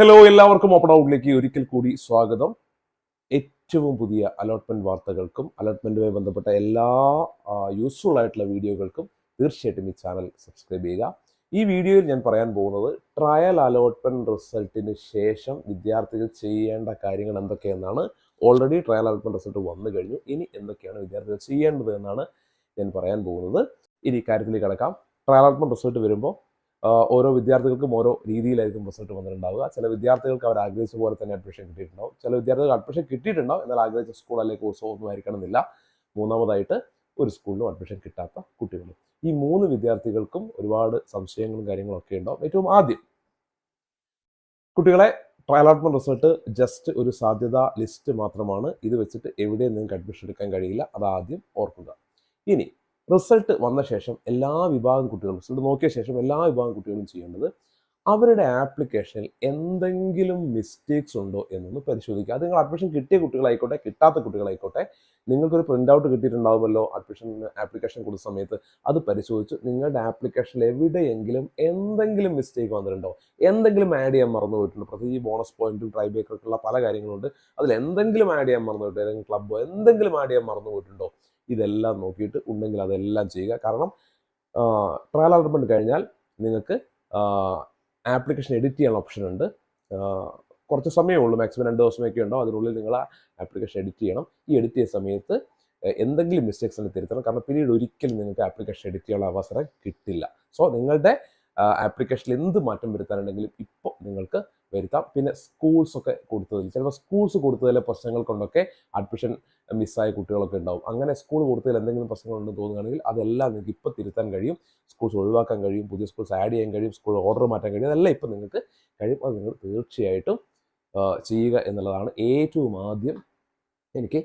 Hello എല്ലാവർക്കും open ഔട്ടിലേക്ക് ഒരിക്കൽ കൂടി സ്വാഗതം. ഏറ്റവും പുതിയ അലോട്ട്മെന്റ് വാർത്തകൾക്കും അലോട്ട്മെന്റുമായി ബന്ധപ്പെട്ട എല്ലാ യൂസ്ഫുൾ ആയിട്ടുള്ള വീഡിയോകൾക്കും തീർച്ചയായിട്ടും ഈ ചാനൽ സബ്സ്ക്രൈബ് ചെയ്യുക. ഈ വീഡിയോയിൽ ഞാൻ പറയാൻ പോകുന്നത് ട്രയൽ അലോട്ട്മെന്റ് റിസൾട്ടിന് ശേഷം വിദ്യാർത്ഥികൾ ചെയ്യേണ്ട കാര്യങ്ങൾ എന്തൊക്കെയെന്നാണ്. ഓൾറെഡി ട്രയൽ അലോട്ട്മെന്റ് റിസൾട്ട് വന്നു കഴിഞ്ഞു. ഇനി എന്തൊക്കെയാണ് വിദ്യാർത്ഥികൾ ചെയ്യേണ്ടത് എന്നാണ് ഞാൻ പറയാൻ പോകുന്നത്. ഇനി കാര്യത്തിലേക്ക് കിടക്കാം. ട്രയൽ അലോട്ട്മെന്റ് റിസൾട്ട് വരുമ്പോൾ ഓരോ വിദ്യാർത്ഥികൾക്കും ഓരോ രീതിയിലായിരിക്കും റിസൾട്ട് വന്നിട്ടുണ്ടാവുക. ചില വിദ്യാർത്ഥികൾക്ക് അവർ ആഗ്രഹിച്ച പോലെ തന്നെ അഡ്മിഷൻ കിട്ടിയിട്ടുണ്ടാവും. ചില വിദ്യാർത്ഥികൾക്ക് അഡ്മിഷൻ കിട്ടിയിട്ടുണ്ടാവും. എന്നാൽ ആഗ്രഹിച്ച സ്കൂൾ അല്ലെങ്കിൽ കോഴ്സോ ഒന്നും ആയിരിക്കണമെന്നില്ല മൂന്നാമതായിട്ട് ഒരു സ്കൂളിലും അഡ്മിഷൻ കിട്ടാത്ത കുട്ടികളും ഈ മൂന്ന് വിദ്യാർത്ഥികൾക്കും ഒരുപാട് സംശയങ്ങളും കാര്യങ്ങളും ഒക്കെ ഉണ്ടാവും. ഏറ്റവും ആദ്യം കുട്ടികളെ അലോട്ട്മെന്റ് റിസൾട്ട് ജസ്റ്റ് ഒരു സാധ്യതാ ലിസ്റ്റ് മാത്രമാണ്. ഇത് വെച്ചിട്ട് എവിടെയും നിങ്ങൾക്ക് അഡ്മിഷൻ എടുക്കാൻ കഴിയില്ല. അത് ആദ്യം ഓർക്കുക. ഇനി റിസൾട്ട് വന്ന ശേഷം എല്ലാ വിഭാഗം കുട്ടികളും റിസൾട്ട് നോക്കിയ ശേഷം എല്ലാ വിഭാഗം കുട്ടികളും ചെയ്യേണ്ടത് അവരുടെ ആപ്ലിക്കേഷനിൽ എന്തെങ്കിലും മിസ്റ്റേക്സ് ഉണ്ടോ എന്നൊന്ന് പരിശോധിക്കുക. അത് നിങ്ങൾ അഡ്മിഷൻ കിട്ടിയ കുട്ടികളായിക്കോട്ടെ കിട്ടാത്ത കുട്ടികളായിക്കോട്ടെ നിങ്ങൾക്കൊരു പ്രിന്റ് ഔട്ട് കിട്ടിയിട്ടുണ്ടാവുമല്ലോ അഡ്മിഷൻ ആപ്ലിക്കേഷൻ കൊടുത്ത സമയത്ത് അത് പരിശോധിച്ച് നിങ്ങളുടെ ആപ്ലിക്കേഷനിൽ എവിടെയെങ്കിലും എന്തെങ്കിലും മിസ്റ്റേക്ക് വന്നിട്ടുണ്ടോ എന്തെങ്കിലും ആഡ് ചെയ്യാൻ മറന്നു പോയിട്ടുണ്ട് പ്രത്യേകിച്ച് ബോണസ് പോയിന്റും ട്രൈ പല കാര്യങ്ങളുണ്ട്. അതിൽ എന്തെങ്കിലും ആഡ് ചെയ്യാൻ മറന്നു പോയിട്ടോ അല്ലെങ്കിൽ ക്ലബ്ബോ എന്തെങ്കിലും ആഡ് ചെയ്യാൻ മറന്നു പോയിട്ടുണ്ടോ ഇതെല്ലാം നോക്കിയിട്ട് ഉണ്ടെങ്കിൽ അതെല്ലാം ചെയ്യുക. കാരണം ട്രയൽ അലോട്ട്മെന്റ് കഴിഞ്ഞാൽ നിങ്ങൾക്ക് ആപ്ലിക്കേഷൻ എഡിറ്റ് ചെയ്യാൻ ഓപ്ഷൻ ഉണ്ട്. കുറച്ച് സമയമേ ഉള്ളൂ. മാക്സിമം രണ്ട് ദിവസമൊക്കെ ഉണ്ടോ അതിനുള്ളിൽ നിങ്ങൾ ആ ആപ്ലിക്കേഷൻ എഡിറ്റ് ചെയ്യണം. ഈ എഡിറ്റ് ചെയ്യുന്ന സമയത്ത് എന്തെങ്കിലും മിസ്റ്റേക്സ് തന്നെ തിരുത്തണം. കാരണം പിന്നീട് ഒരിക്കലും നിങ്ങൾക്ക് ആപ്ലിക്കേഷൻ എഡിറ്റ് ചെയ്യാനുള്ള അവസരം കിട്ടില്ല. സോ നിങ്ങളുടെ ആപ്ലിക്കേഷനിൽ എന്ത് മാറ്റം വരുത്താനുണ്ടെങ്കിലും ഇപ്പോൾ നിങ്ങൾക്ക് വരുത്താം. പിന്നെ സ്കൂൾസ് ഒക്കെ കൊടുത്തതിൽ ചിലപ്പോൾ സ്കൂൾസ് കൊടുത്തതിലെ പ്രശ്നങ്ങൾ കൊണ്ടൊക്കെ അഡ്മിഷൻ മിസ്സായ കുട്ടികളൊക്കെ ഉണ്ടാവും. അങ്ങനെ സ്കൂൾ കൊടുത്തതിൽ എന്തെങ്കിലും പ്രശ്നങ്ങളുണ്ടെന്ന് തോന്നുകയാണെങ്കിൽ അതെല്ലാം നിങ്ങൾക്ക് ഇപ്പോൾ തിരുത്താൻ കഴിയും. സ്കൂൾസ് ഒഴിവാക്കാൻ കഴിയും. പുതിയ സ്കൂൾസ് ആഡ് ചെയ്യാൻ കഴിയും. സ്കൂൾ ഓർഡർ മാറ്റാൻ കഴിയും. അതെല്ലാം ഇപ്പോൾ നിങ്ങൾക്ക് കഴിയും. അത് നിങ്ങൾ തീർച്ചയായിട്ടും ചെയ്യുക എന്നുള്ളതാണ് ഏറ്റവും ആദ്യം എനിക്ക്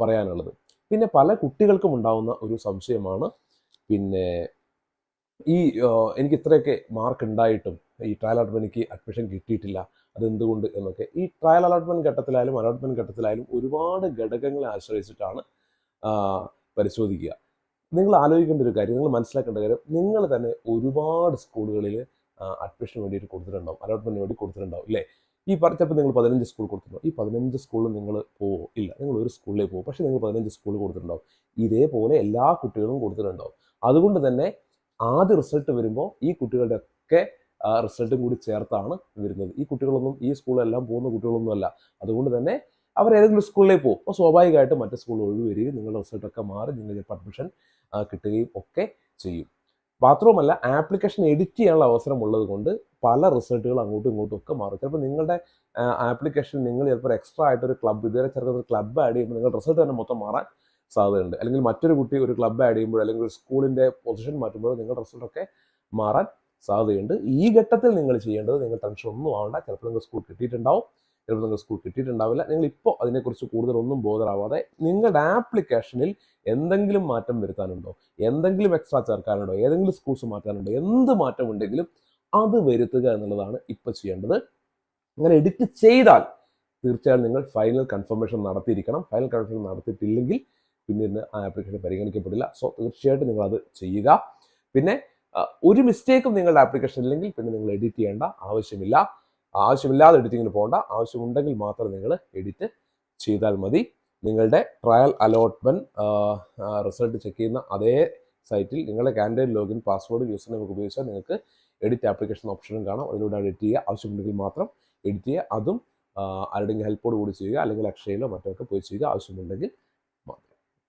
പറയാനുള്ളത്. പിന്നെ പല കുട്ടികൾക്കും ഉണ്ടാവുന്ന ഒരു സംശയമാണ്. പിന്നെ ഈ എനിക്ക് ഇത്രയൊക്കെ മാർക്ക് ഉണ്ടായിട്ടും ഈ ട്രയൽ അലോട്ട്മെന്റ് എനിക്ക് അഡ്മിഷൻ കിട്ടിയിട്ടില്ല. അതെന്തുകൊണ്ട് എന്നൊക്കെ. ഈ ട്രയൽ അലോട്ട്മെന്റ് ഘട്ടത്തിലായാലും അലോട്ട്മെന്റ് ഘട്ടത്തിലായാലും ഒരുപാട് ഘടകങ്ങളെ ആശ്രയിച്ചിട്ടാണ് പരിശോധിക്കുക. നിങ്ങൾ ആലോചിക്കേണ്ട ഒരു കാര്യം നിങ്ങൾ മനസ്സിലാക്കേണ്ട കാര്യം നിങ്ങൾ തന്നെ ഒരുപാട് സ്കൂളുകളിൽ അഡ്മിഷന് വേണ്ടിയിട്ട് കൊടുത്തിട്ടുണ്ടാവും. അലോട്ട്മെന്റിന് വേണ്ടി കൊടുത്തിട്ടുണ്ടാവും അല്ലേ ഈ പറഞ്ഞപ്പോൾ നിങ്ങൾ പതിനഞ്ച് സ്കൂൾ കൊടുത്തിട്ടുണ്ടാവും ഈ പതിനഞ്ച് സ്കൂളിൽ നിങ്ങൾ പോവോ? ഇല്ല. നിങ്ങൾ ഒരു സ്കൂളിലേ പോകും പക്ഷേ നിങ്ങൾ പതിനഞ്ച് സ്കൂൾ കൊടുത്തിട്ടുണ്ടാവും. ഇതേപോലെ എല്ലാ കുട്ടികളും കൊടുത്തിട്ടുണ്ടാവും. അതുകൊണ്ട് തന്നെ ആദ്യ റിസൾട്ട് വരുമ്പോൾ ഈ കുട്ടികളുടെ ഒക്കെ റിസൾട്ടും കൂടി ചേർത്താണ് വരുന്നത്. ഈ കുട്ടികളൊന്നും ഈ സ്കൂളിലെല്ലാം പോകുന്ന കുട്ടികളൊന്നും അല്ല അതുകൊണ്ട് തന്നെ അവർ ഏതെങ്കിലും സ്കൂളിലേക്ക് പോകും. അപ്പോൾ സ്വാഭാവികമായിട്ടും മറ്റു സ്കൂളിൽ ഒഴിവ് വരികയും നിങ്ങളുടെ റിസൾട്ടൊക്കെ മാറി നിങ്ങൾ ചിലപ്പോൾ അഡ്മിഷൻ കിട്ടുകയും ഒക്കെ ചെയ്യും. മാത്രവുമല്ല ആപ്ലിക്കേഷൻ എഡിറ്റ് ചെയ്യാനുള്ള അവസരം ഉള്ളത് കൊണ്ട് പല റിസൾട്ടുകൾ അങ്ങോട്ടും ഇങ്ങോട്ടും ഒക്കെ മാറും. ചിലപ്പോൾ നിങ്ങളുടെ ആപ്ലിക്കേഷൻ നിങ്ങൾ ചിലപ്പോൾ എക്സ്ട്രാ ആയിട്ടൊരു ക്ലബ്ബ് ഇതുവരെ ചേർക്കുന്ന ക്ലബ്ബ് ആഡ് ചെയ്യുമ്പോൾ നിങ്ങളുടെ റിസൾട്ട് തന്നെ മൊത്തം മാറാൻ സാധ്യതയുണ്ട്. അല്ലെങ്കിൽ മറ്റൊരു കുട്ടി ഒരു ക്ലബ്ബ് ആഡ് ചെയ്യുമ്പോൾ അല്ലെങ്കിൽ ഒരു സ്കൂളിന്റെ പൊസിഷൻ മാറ്റുമ്പോൾ നിങ്ങളുടെ റിസൾട്ടൊക്കെ മാറാൻ സാധ്യതയുണ്ട്. ഈ ഘട്ടത്തിൽ നിങ്ങൾ ചെയ്യേണ്ടത് നിങ്ങൾ ടെൻഷൻ ഒന്നും ആവണ്ട. ചിലപ്പോൾ നിങ്ങൾ സ്കൂൾ കിട്ടിയിട്ടുണ്ടാവും. ചിലപ്പോൾ നിങ്ങൾ സ്കൂൾ കിട്ടിയിട്ടുണ്ടാവില്ല. നിങ്ങൾ ഇപ്പോൾ അതിനെക്കുറിച്ച് കൂടുതലൊന്നും ബോധരാവാതെ നിങ്ങളുടെ ആപ്ലിക്കേഷനിൽ എന്തെങ്കിലും മാറ്റം വരുത്താനുണ്ടോ? എന്തെങ്കിലും എക്സ്ട്രാ ചേർക്കാനുണ്ടോ? ഏതെങ്കിലും സ്കൂൾസ് മാറ്റാനുണ്ടോ? എന്ത് മാറ്റം ഉണ്ടെങ്കിലും അത് വരുത്തുക എന്നുള്ളതാണ് ഇപ്പോൾ ചെയ്യേണ്ടത്. അങ്ങനെ എഡിറ്റ് ചെയ്താൽ തീർച്ചയായും നിങ്ങൾ ഫൈനൽ കൺഫർമേഷൻ നടത്തിയിരിക്കണം. ഫൈനൽ കൺഫർമേഷൻ നടത്തിയിട്ടില്ലെങ്കിൽ പിന്നീട് ആ ആപ്ലിക്കേഷൻ പരിഗണിക്കപ്പെടില്ല. സോ തീർച്ചയായിട്ടും നിങ്ങൾ അത് ചെയ്യുക. പിന്നെ ഒരു മിസ്റ്റേക്കും നിങ്ങളുടെ ആപ്ലിക്കേഷൻ ഇല്ലെങ്കിൽ പിന്നെ നിങ്ങൾ എഡിറ്റ് ചെയ്യേണ്ട ആവശ്യമില്ല. ആവശ്യമില്ലാതെ എഡിറ്റിങ്ങിന് പോകേണ്ട. ആവശ്യമുണ്ടെങ്കിൽ മാത്രം നിങ്ങൾ എഡിറ്റ് ചെയ്താൽ മതി. നിങ്ങളുടെ ട്രയൽ അലോട്ട്മെന്റ് റിസൾട്ട് ചെക്ക് ചെയ്യുന്ന അതേ സൈറ്റിൽ നിങ്ങളുടെ candidate login password user name ഉപയോഗിച്ചാൽ നിങ്ങൾക്ക് എഡിറ്റ് ആപ്ലിക്കേഷൻ ഓപ്ഷനും കാണാം. അതിലൂടെ എഡിറ്റ് ചെയ്യുക. ആവശ്യമുണ്ടെങ്കിൽ മാത്രം എഡിറ്റ് ചെയ്യുക. അതും ആരുടെയെങ്കിലും ഹെൽപ്പോട് കൂടി ചെയ്യുക. അല്ലെങ്കിൽ അക്ഷയയിലോ മറ്റൊക്കെ പോയി ചെയ്യുക. ആവശ്യമുണ്ടെങ്കിൽ